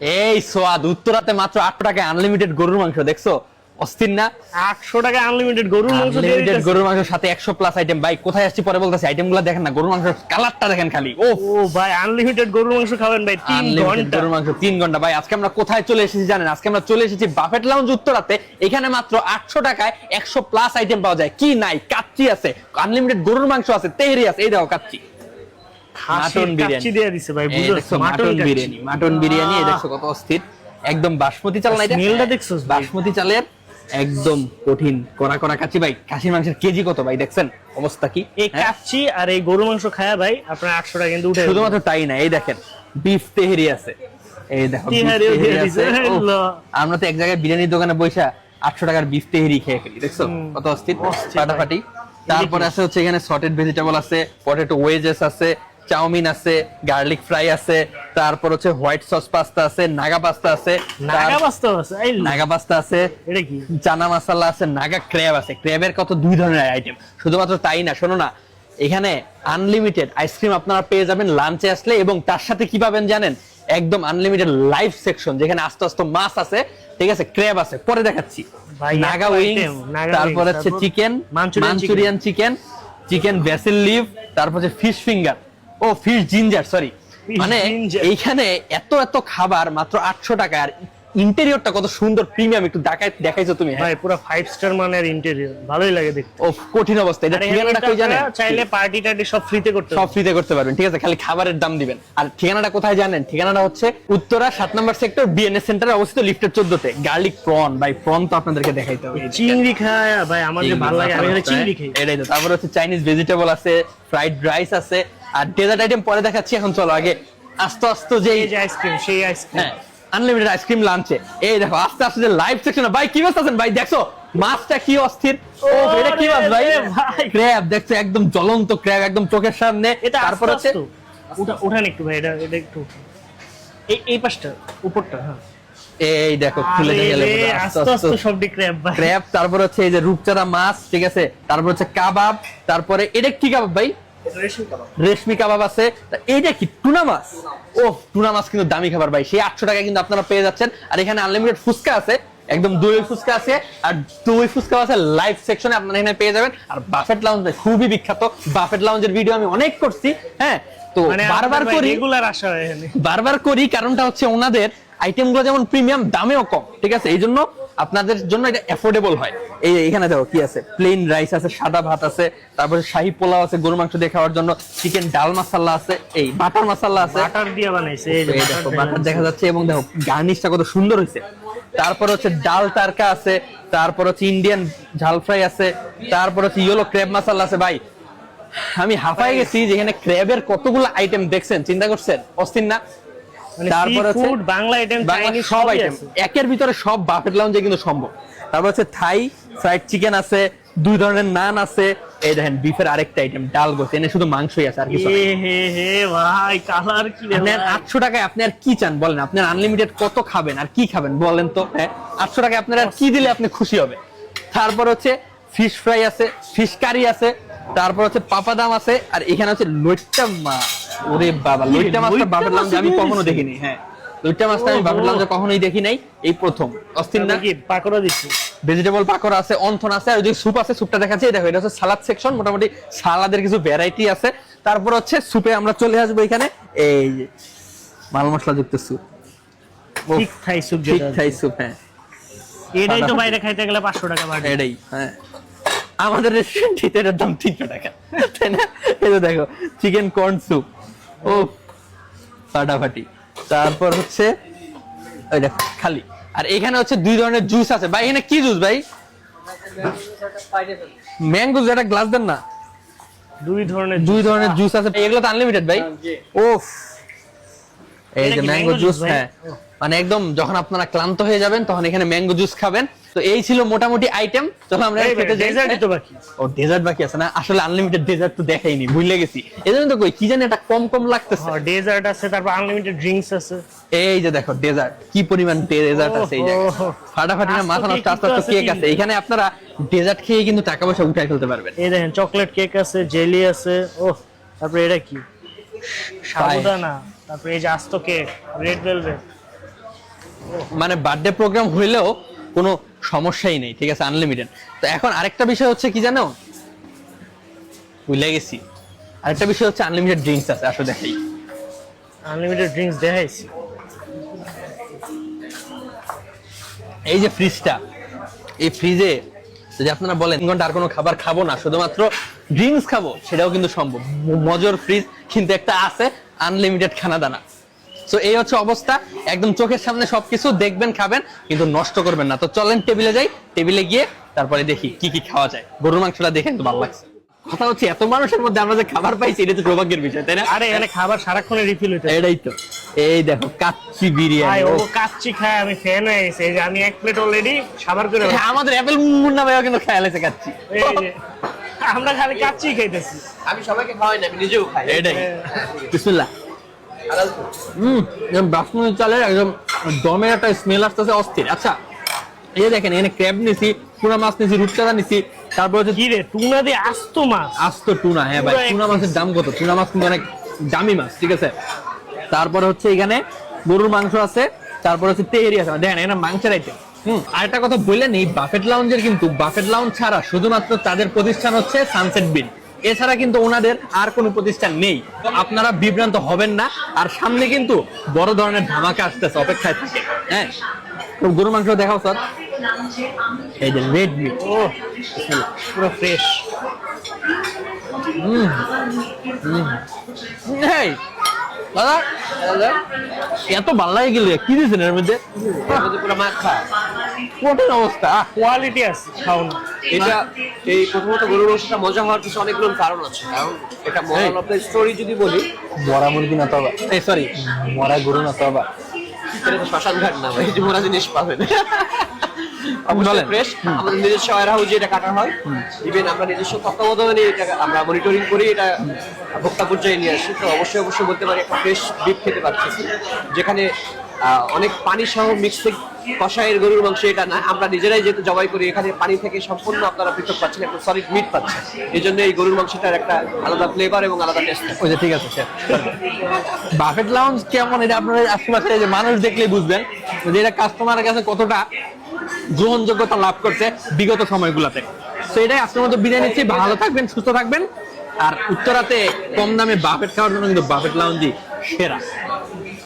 এই সোয়াদ উত্তরাতে মাত্র আট টাকায় আনলিমিটেড গরুর মাংস দেখছ? অস্থির না? আটশো টাকা আনলিমিটেড গরুর মাংস আনলিমিটেড গরুর মাংসের সাথে একশো প্লাস আইটেম ভাই কোথায় আসছি পরে বলতেছি আইটেমগুলো দেখেন না গরুর মাংসের কালারটা দেখেন খালি। ও ও ভাই আনলিমিটেড গরুর মাংস খাবেন ভাই তিন আনলিমিটেড ঘণ্টা। গরুর মাংস তিন ঘণ্টা। ভাই আজকে আমরা কোথায় চলে এসেছি জানেন? আজকে আমরা চলে এসেছি বাফেট লাউঞ্জ উত্তরাতে। এখানে মাত্র আটশো টাকায় একশো প্লাস আইটেম পাওয়া যায়। কি নাই কাচ্চি আছে। আনলিমিটেড গরুর মাংস আছে তেহরি আছে। এই দেখো কাচ্চি। মাটন বিরিয়ানি। দিয়ে দিছে ভাই বুঝছ? মাটন বিরিয়ানি মাটন বিরিয়ানি এই দেখছ কত অস্থির। একদম বাসমতি চাল না এটা স্মেলটা দেখছোস বাসমতি চালের একদম কঠিন কড়া কড়া কাচ্চি। ভাই খাসির মাংসের কেজি কত ভাই দেখছেন? অবস্থা কি? এই হ্যাঁ? কাচ্চি আর এই গরু মাংস খায়া ভাই আপনার আটশো টাকা কিন্তু উঠে শুধুমাত্র তাই না এই দেখেন বিফ তেহেরি আছে। এই দেখো। আমরা তো এক জায়গায় বিরিয়ানির দোকানে বসে আটশো টাকার বিফ তেহেরি খেয়ে ফেলি দেখছ? কত অস্থির। ফাটাফাটি তারপরে আছে হচ্ছে এখানে সর্টেড ভেজিটেবল আছে পটেটো ওয়েজেস আছে চাউমিন আছে গার্লিক ফ্রাই আছে তারপর হচ্ছে হোয়াইট সস পাস্তা আছে নাগা পাস্তা আছে নাগা তার- আছে নাগা পাস্তা আছে এটা কি? চানা মশলা আছে নাগা ক্র্যাব আছে। ক্র্যাবের কত দুই ধরনের আইটেম শুধুমাত্র তাই না শোনো না এখানে আনলিমিটেড আইসক্রিম আপনারা পেয়ে যাবেন লাঞ্চে আসলে এবং তার সাথে কি পাবেন জানেন? একদম আনলিমিটেড লাইভ সেকশন যেখানে আস্তে আস্তে মাছ আছে ঠিক আছে ক্র্যাব আছে। পরে দেখাচ্ছি। নাগা উইংস তারপর হচ্ছে chicken Manchurian chicken chicken basil leaf তারপর হচ্ছে ফিশ ফিঙ্গার ও ফিশ জিঞ্জার সরি মানে এইখানে এত এত খাবার মাত্র আটশো টাকা আর ইন্টেরিয়রটা কত সুন্দর প্রিমিয়াম একটু দেখাই দেখাইছো তুমি হ্যাঁ? ভাই পুরো ফাইভ স্টার মানের ইন্টেরিয়র ভালোই লাগে দেখতে। ও কঠিন অবস্থা এটা ঠিকানাটা কই জানেন চাইলে পার্টি টার্টি সব ফ্রিতে করতে সব ফ্রিতে করতে পারবেন ঠিক আছে খালি খাবারের দাম দিবেন। আর ঠিকানাটা কোথায় জানেন? ঠিকানাটা হচ্ছে উত্তরা সাত নম্বর সেক্টর বিএনএস সেন্টারে অবস্থিত লিফটের চোদ্দতে। গার্লিক প্রন বাই প্রন তো আপনাদেরকে দেখাইতে হবে। চিংড়ি খায় ভাই আমার যে ভালো লাগে আমি চিংড়ি খাই। এটাই তো। তারপর হচ্ছে চাইনিজ ভেজিটেবল আছে ফ্রাইড রাইস আছে আর ডেজার্ট আইটেম পরে দেখাচ্ছি এখন চলো আগে আস্তে আস্তে যে এই যে আইসক্রিম সেই আইসক্রিম হ্যাঁ আনলিমিটেড আইসক্রিম লাঞ্চে এই দেখো আস্তে আস্তে যে লাইভ সেকশনে ভাই কি ব্যস্ত আছেন? ভাই দেখছ মাছটা কি অস্থির? ও এটা কি মাছ ভাই? ক্র্যাব দেখছ একদম জ্বলন্ত ক্র্যাব একদম চোখের সামনে। এটা তারপর হচ্ছে উঠা উঠান একটু ভাই এটা এটা একটু। এই এই পাশটা উপরটা হ্যাঁ। এই দেখো খুলে গেলে আস্তে আস্তে সব ক্র্যাব ভাই। ক্র্যাব তারপর হচ্ছে এই যে রূপচাঁদা মাছ ঠিক আছে? তারপর হচ্ছে কাবাব তারপরে এটা কি কাবাব ভাই? রেশমি কাবাব। আছে। তা এইটা কি টুনা মাছ? ও টুনা মাছ কিন্তু দামি খাবার ভাই। সেই আটশো টাকা কিন্তু আপনারা পেয়ে যাচ্ছেন। আর এখানে আনলিমিটেড ফুচকা আছে। একদম দই ফুচকা আছে। আর দই ফুচকা আছে লাইভ সেকশনে আপনারা এখানে পেয়ে যাবেন। আর বাফেট লাউঞ্জ খুবই বিখ্যাত। বাফেট লাউঞ্জের ভিডিও আমি অনেক করছি হ্যাঁ? তো মানে বারবার করি রেগুলার আসা হয় এখানে। বারবার করি কারণটা হচ্ছে ওনাদের আইটেমগুলো যেমন প্রিমিয়াম দামেও কম। ঠিক আছে? এই জন্য আপনাদের জন্য এটা অ্যাফোর্ডেবল হয়। এই এখানে দেখো কি আছে? প্লেন রাইস আছে সাদা ভাত আছে তারপরে শাহী পোলাও আছে গরু মাংস দিয়ে খাওয়ার জন্য চিকেন ডাল মশলা আছে এই বাটার মশলা আছে। বাটার দিয়ে বানাইছে এই দেখো বাটার দেখা যাচ্ছে এবং দেখো গার্নিশটা কত সুন্দর হয়েছে। তারপর হচ্ছে ডাল তারকা আছে তারপর হচ্ছে ইন্ডিয়ান ঝাল ফ্রাই আছে তারপর হচ্ছে ইয়েলো ক্রেব মশলা আছে। ভাই আমি হাঁপাই গেছি যেখানে ক্র্যাবের কতগুলো আইটেম দেখছেন চিন্তা করছেন? অস্থির না? তারপর হচ্ছে বাংলা আইটেম সব আইটেম একের ভিতরে সব বাফেট লাউঞ্জে কিন্তু সম্ভব। তারপর হচ্ছে থাই ফ্রাইড চিকেন আছে দুই ধরনের নান আছে এই দেখেন বিফের আরেকটা আইটেম ডাল গোস এনে শুধু মাংসই আছে আর কিছু হে হে ভাই কালার কি আপনার ভাই? আটশো টাকায় আপনি আর কি চান বলেন আপনার আনলিমিটেড কত খাবেন আর কি খাবেন বলেন তো হ্যাঁ? আটশো টাকায় আপনার আর কি দিলে আপনি খুশি হবে। তারপর হচ্ছে ফিশ ফ্রাই আছে ফিশ কারি আছে তারপর হচ্ছে পাপাদাম আছে আর এখানে হচ্ছে লইট্টা মাছ। ওরে বাবা লইট্টা মাছটা লইট্টা বাপের লাঞ্জে আমি কখনো দেখিনি হ্যাঁ। লইট্টা মাছটা আমি ওহো। বাপের লাঞ্জে কখনোই দেখি নাই এই প্রথম। অস্থির না? কি পাকোড়া দিচ্ছে? ভেজিটেবল পাকোড়া আছে অন্থন আছে আর যে স্যুপ আছে স্যুপটা দেখাচ্ছি এটা হচ্ছে সালাদ সেকশন মোটামুটি সালাদের কিছু ভ্যারাইটি আছে। তারপর হচ্ছে স্যুপে আমরা চলে আসব এখানে এই যে মাল মশলা যুক্ত স্যুপ ঠিক থাই স্যুপ ঠিক থাই স্যুপ হ্যাঁ। এটাই তো বাইরে খাইতে গেলে পাঁচশো টাকা বাড়ে এটাই হ্যাঁ। আমাদের রেস্টুরেন্টে এটার দাম তিনশো টাকা। তাই না? এই তো দেখো চিকেন কর্ন স্যুপ ও ফাটাফাটি। তারপর হচ্ছে ওই দেখো খালি। আর এখানে হচ্ছে দুই ধরনের জুস আছে। ভাই এখানে কি জুস ভাই? ম্যাঙ্গো একটা গ্লাস দেন না? দুই ধরনের দুই ধরনের জুস আছে। এগুলো তো আনলিমিটেড ভাই। ওফ এই যে ম্যাঙ্গো জুস হ্যাঁ। মানে একদম যখন আপনারা ক্লান্ত হয়ে যাবেন তখন এখানে ম্যাঙ্গো জুস খাবেন। তো এই ছিল মোটামুটি আইটেম যখন আমরা খেতে যাই। ই তো বাকি। ও ডেজার্ট বাকি আছে না? আসলে আনলিমিটেড ডেজার্ট তো দেখাইনি ভুলে গেছি। এজন্য তো কই কি জানি এটা কম কম লাগতেছে। ডেজার্ট আছে তারপর আনলিমিটেড ড্রিঙ্কস আছে। এই যে দেখো ডেজার্ট কি পরিমাণ ডেজার্ট আছে এই জায়গায়। ফাটাফাটি না মাথা নষ্ট আস্তে তো আস্তে কেক আছে। এখানে আপনারা ডেজার্ট খেয়ে কিন্তু টাকা পয়সা উঠাই ফেলতে পারবেন। এই দেখেন চকলেট কেক আছে জেলি আছে ও তারপরে এটা কি? সাবুদানা তারপরে এই যে আস্ত কেক রেড ভেলভেট মানে বার্থডে প্রোগ্রাম হইলেও কোনো সমস্যাই নেই ঠিক আছে আনলিমিটেড তো এখন আরেকটা বিষয় হচ্ছে কি জানো? ভুলে গেছি আরেকটা বিষয় হচ্ছে আনলিমিটেড ড্রিঙ্কস আছে আসলে দেখাই। আনলিমিটেড ড্রিঙ্কস দেখাইছি। এই যে ফ্রিজটা এই ফ্রিজে যদি আপনারা বলেন ঘণ্টা আর কোনো খাবার খাব না শুধুমাত্র ড্রিঙ্কস খাব সেটাও কিন্তু সম্ভব। মজর ফ্রিজ কিন্তু একটা আছে আনলিমিটেড খানা দানা তো এই হচ্ছে অবস্থা। একদম চোখের সামনে সবকিছু দেখবেন খাবেন কিন্তু নষ্ট করবেন না। তো চলেন টেবিলে যাই। টেবিলে গিয়ে তারপরে দেখি কি কি খাওয়া যায়। গরুর মাংসটা দেখেন কিন্তু ভালো লাগছে। কথা হচ্ছে এত মানুষের মধ্যে আমরা যে খাবার পাইছি এটা তো সৌভাগ্যের বিষয় তাই না? আরে এখানে খাবার সারাক্ষণে রিফিল হইতে এটাই তো। এই দেখো কাচ্চি ভাই বিরিয়ানি ও। কাচ্চি খায় আমি ফ্যান হয়ে গেছি। এই যে আমি এক প্লেট অলরেডি সাবার করে হ্যাঁ, আমাদের অ্যাপেল মুন্না ভাইও কিন্তু খেয়াল আছে কাচ্চি। আমরা খালি কাচ্চি খাইতেছি। আমি সবাইকে খাওয়াই না আমি নিজেও খাই। এটাই। বিসমিল্লাহ। হুম বাসমতি চালের একদম দমের একটা স্মেল আসতেছে অস্থির। আচ্ছা এই দেখেন এখানে ক্র্যাব নিছি টুনা মাছ নিছি রূপচাঁদা নিছি তারপর হচ্ছে কি রে টুনা দিয়ে আস্ত মাছ? আস্ত টুনা হ্যাঁ ভাই টুনা মাছের দাম কত? টুনা মাছ কিন্তু অনেক দামি মাছ ঠিক আছে? তারপরে হচ্ছে এখানে গরুর মাংস আছে তারপরে হচ্ছে তেহেরি আছে। দেখেন এখানে মাংসের আইটেম হুম আরেকটা কথা বললেন এই বাফেট লাউঞ্জের কিন্তু বাফেট লাউঞ্জ ছাড়া শুধুমাত্র তাদের প্রতিষ্ঠান হচ্ছে সানসেট বিন এছাড়া কিন্তু ওনাদের আর কোনো প্রতিষ্ঠান নেই। আপনারা বিভ্রান্ত হবেন না। আর সামনে কিন্তু বড় ধরনের ধামাকা আসতেছে, অপেক্ষায় থাকে। হ্যাঁ? তো গরুর মাংস দেখাও, স্যার। এই যে রেড মিট ও, পুরো ফ্রেশ এত ভালো লাগে গেল কি দিয়েছেন এর মধ্যে পুরো মাখা। কঠিন অবস্থা? কোয়ালিটি আছে এটা এই প্রথমত গরুর মাংসটা মজা হওয়ার অনেকগুলো কারণ আছে। কারণ এটা মরাল অফ স্টোরি যদি বলি মরা মুরগি না তবা এই সরি মরা গরু না তবা এটা তো শ্মশান ঘাট না ভাই যে মোরা জিনিস পাবেন। অবশ্যই ফ্রেশ আমাদের নিজস্ব ওয়ার হাউসে এটা কাটা হয় ইভেন আমরা নিজস্ব তত্ত্বাবধানে এটা আমরা মনিটরিং করি এটা ভোক্তা পর্যায়ে নিয়ে আসি। তো অবশ্যই অবশ্যই বলতে পারি একটা ফ্রেশ বিফ খেতে পারতেছি যেখানে অনেক পানি সহ মিক্সিং কষায়ের গরুর মাংস এটা না, আমরা নিজেরাই যেহেতু জবাই করি, এখানে পানি থেকে সম্পূর্ণ আপনারা পৃথক পাচ্ছেন একটা সলিড মিট পাচ্ছেন। এই জন্য এই গরুর মাংসটার একটা আলাদা ফ্লেভার এবং আলাদা টেস্ট ওই যে ঠিক আছে স্যার বাফেট লাউঞ্জ কেমন? এটা আপনারা আশেপাশে যে মানুষ দেখলেই বুঝবেন যে এটা কাস্টমারের কাছে কতটা গ্রহণযোগ্যতা লাভ করছে বিগত সময়গুলোতে। তো এটাই আজকের মতো বিদায় নিচ্ছি। ভালো থাকবেন, সুস্থ থাকবেন। আর উত্তরাতে কম দামে বাফেট খাওয়ার জন্য কিন্তু বাফেট লাউঞ্জই সেরা।